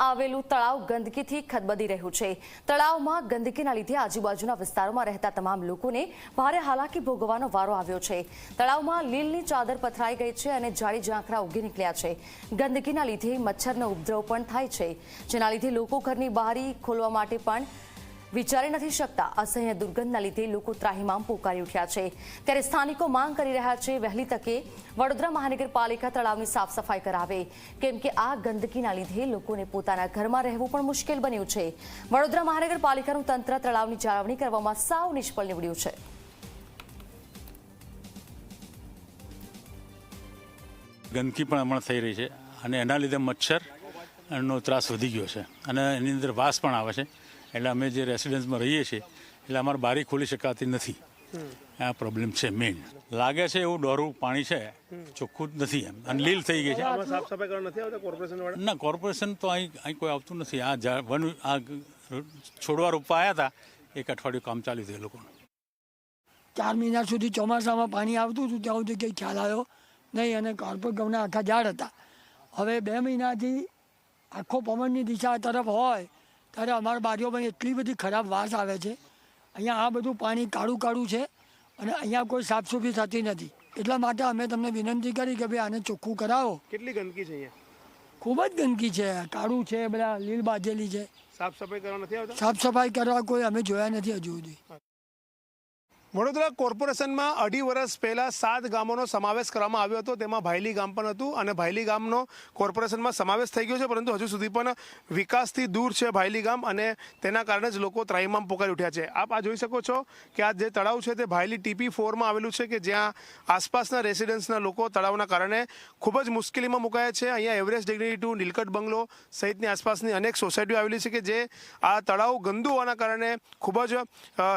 આવેલું તળાવ ગંદકીથી ખદબદી રહ્યું છે. તળાવમાં ગંદકીના લીધે આજુબાજુના વિસ્તારોમાં રહેતા તમામ લોકોને ભારે હાલાકી ભોગવવાનો વારો આવ્યો છે. તળાવમાં લીલની ચાદર પથરાઈ ગઈ છે અને જાળી ઝાંખરા ઉગી નીકળ્યા છે. ગંદકીના લીધે મચ્છરનો ઉપદ્રવ પણ થાય છે. જેના લીધે લોકો ઘરની બહારી ખોલવા માટે પણ વિચારી નથી શકતા. અસહ્ય દુર્ગંધના લીધે લોકો ત્રાહિમામ પોકારી ઉઠ્યા છે. ત્યારે સ્થાનિકો માંગ કરી રહ્યા છે વહેલી તકે વડોદરા મહાનગરપાલિકા તળાવની સાફ સફાઈ કરાવે. કેમ કે આ ગંદકીના લીધે લોકોને પોતાના ઘરમાં રહેવું પણ મુશ્કેલ બન્યું છે. વડોદરા મહાનગરપાલિકાનું તંત્ર તળાવની જાળવણી કરવામાં સાવ નિષ્ફળ નીવડ્યું છે. ગંદકી પણ હમણાં થઈ રહી છે અને એના લીધે મચ્છરનો ત્રાસ વધી ગયો છે અને એની અંદર વાસ પણ આવે છે. એટલે અમે જે રેસિડન્સમાં રહીએ છીએ એટલે અમારે બારી ખોલી શકાતી નથી. આ પ્રોબ્લેમ છે મેઇન લાગે છે એવું ડોરું પાણી છે ચોખ્ખું જ નથી એમ. અને લીલ થઈ ગઈ છે. આમાં સાફ સફાઈ નથી કોર્પોરેશન ના કોર્પોરેશન તો અહીં અહીં કોઈ આવતું નથી. આ વન આ છોડવા રોપવા આવ્યા હતા એક અઠવાડિયું કામ ચાલ્યું હતું એ લોકોનું. ચાર મહિના સુધી ચોમાસામાં પાણી આવતું હતું ત્યાં સુધી કંઈ ખ્યાલ આવ્યો નહીં. અને કોર્પોરેટ ગમના આખા ઝાડ હતા. હવે બે મહિનાથી આખો પવનની દિશા તરફ હોય ત્યારે અમારા બારીઓમાં એટલી બધી ખરાબ વાસ આવે છે. અહીંયા આ બધું પાણી કાળું કાળું છે અને અહીંયા કોઈ સાફસૂફી થતી નથી. એટલા માટે અમે તમને વિનંતી કરી કે ભાઈ આને ચોખ્ખું કરાવો. કેટલી ગંદકી છે અહીંયા? ખૂબ જ ગંદકી છે. કાળું છે બધા લીલ બાજેલી છે. સાફ સફાઈ કરવા નથી આવતા? સાફ સફાઈ કરવા કોઈ અમે જોયા નથી હજુ સુધી. વડોદરા કોર્પોરેશનમાં અઢી વર્ષ પહેલાં સાત ગામોનો સમાવેશ કરવામાં આવ્યો હતો. તેમાં ભાયલી ગામ પણ હતું અને ભાયલી ગામનો કોર્પોરેશનમાં સમાવેશ થઈ ગયો છે, પરંતુ હજુ સુધી પણ વિકાસથી દૂર છે ભાયલી ગામ અને તેના કારણે જ લોકો ત્રાઈમામ પોકારી ઉઠ્યા છે. આપ આ જોઈ શકો છો કે આ જે તળાવ છે તે ભાયલી ટીપી ફોરમાં આવેલું છે કે જ્યાં આસપાસના રેસિડન્સના લોકો તળાવના કારણે ખૂબ જ મુશ્કેલીમાં મુકાયા છે. અહીંયા Everest degree two Nilkanth bungalow સહિતની આસપાસની અનેક સોસાયટીઓ આવેલી છે કે જે આ તળાવ ગંદુ હોવાના કારણે ખૂબ જ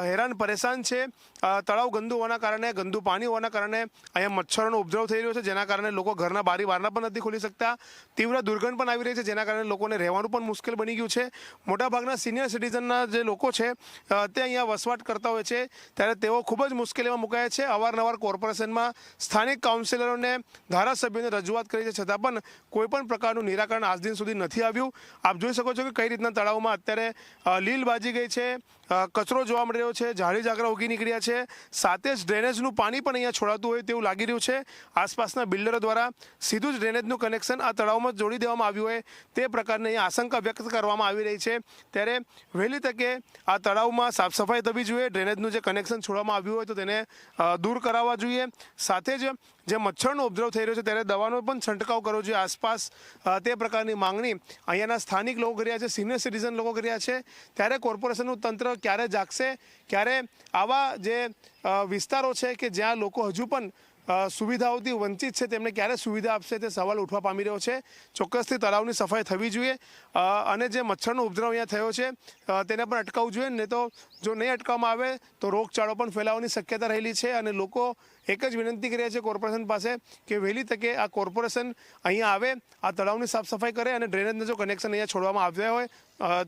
હેરાન પરેશાન છે. તળાવ ગંદુ હોવાના કારણે, ગંદુ પાણી હોવાના કારણે અહીંયા મચ્છરોનો ઉપદ્રવ થઈ રહ્યો છે, જેના કારણે લોકો ઘરના બારી બારણા પણ નથી ખોલી શકતા. તીવ્ર દુર્ગંધ પણ આવી રહી છે, જેના કારણે લોકોને રહેવાનું પણ મુશ્કેલ બની ગયું છે. મોટાભાગના સિનિયર સિટીઝનના જે લોકો છે તે અહીંયા વસવાટ કરતા હોય છે. ત્યારે તેઓ ખૂબ જ મુશ્કેલીમાં મુકાયા છે. અવારનવાર કોર્પોરેશનમાં સ્થાનિક કાઉન્સિલરોને ધારાસભ્યોને રજૂઆત કરી છે. છતાં પણ કોઈપણ પ્રકારનું નિરાકરણ આજ દિન સુધી નથી આવ્યું. આપ જોઈ શકો છો કે કઈ રીતના તળાવમાં અત્યારે લીલ બાજી ગઈ છે કચરો જોવા મળી રહ્યો છે, ઝાડી ઝાકરા ઉગી નીકળ્યા છે. સાથે જ ડ્રેનેજનું પાણી પણ અહીંયા છોડાતું હોય તેવું લાગી રહ્યું છે. આસપાસના બિલ્ડરો દ્વારા સીધું જ ડ્રેનેજનું કનેક્શન આ તળાવમાં જોડી દેવામાં આવ્યું હોય તે પ્રકારની અહીંયા આશંકા વ્યક્ત કરવામાં આવી રહી છે. ત્યારે વહેલી તકે આ તળાવમાં સાફ સફાઈ થવી જોઈએ. ડ્રેનેજનું જે કનેક્શન છોડવામાં આવ્યું હોય તો તેને દૂર કરાવવા જોઈએ. સાથે જ જે મચ્છરનો ઉપદ્રવ થઈ રહ્યો છે ત્યારે દવાનો પણ છંટકાવ કરવો જોઈએ. આસપાસ તે પ્રકારની માંગણી અહીંયાના સ્થાનિક લોકો કર્યા છે, સિનિયર સિટીઝન લોકો કર્યા છે. ત્યારે કોર્પોરેશનનું તંત્ર ક્યારે જાગશે? ક્યારે આવા જે વિસ્તારો છે કે જ્યાં લોકો હજુ પણ સુવિધાઓથી વંચિત છે, તેમને ક્યારે સુવિધા આપશે તે સવાલ ઉઠવા પામી રહ્યો છે. ચોક્કસથી તળાવની સફાઈ થવી જોઈએ. અને જે મચ્છરનો ઉપદ્રવ અહીંયા થયો છે તેને પણ અટકાવવું જોઈએ. નહીં તો જો નહીં અટકાવવામાં આવે, તો રોગચાળો પણ ફેલાવાની શક્યતા રહેલી છે અને લોકો એક જ વિનંતી કરી છે કોર્પોરેશન પાસે કે વહેલી તકે આ કોર્પોરેશન અહીંયા આવે, આ તળાવની સાફ સફાઈ કરે અને ડ્રેનેજના જો કનેક્શન અહીંયા છોડવામાં આવ્યા હોય.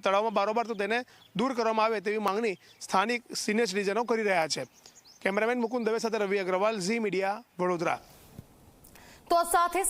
તળાવમાં બારોબાર તો તેને દૂર કરવામાં આવે તેવી માંગણી સ્થાનિક સિનિયર સિટીઝનો કરી રહ્યા છે. કેમેરામેન મુકુંદ દવે સાથે રવિ અગ્રવાલ ઝી મીડિયા વડોદરા. તો સાથે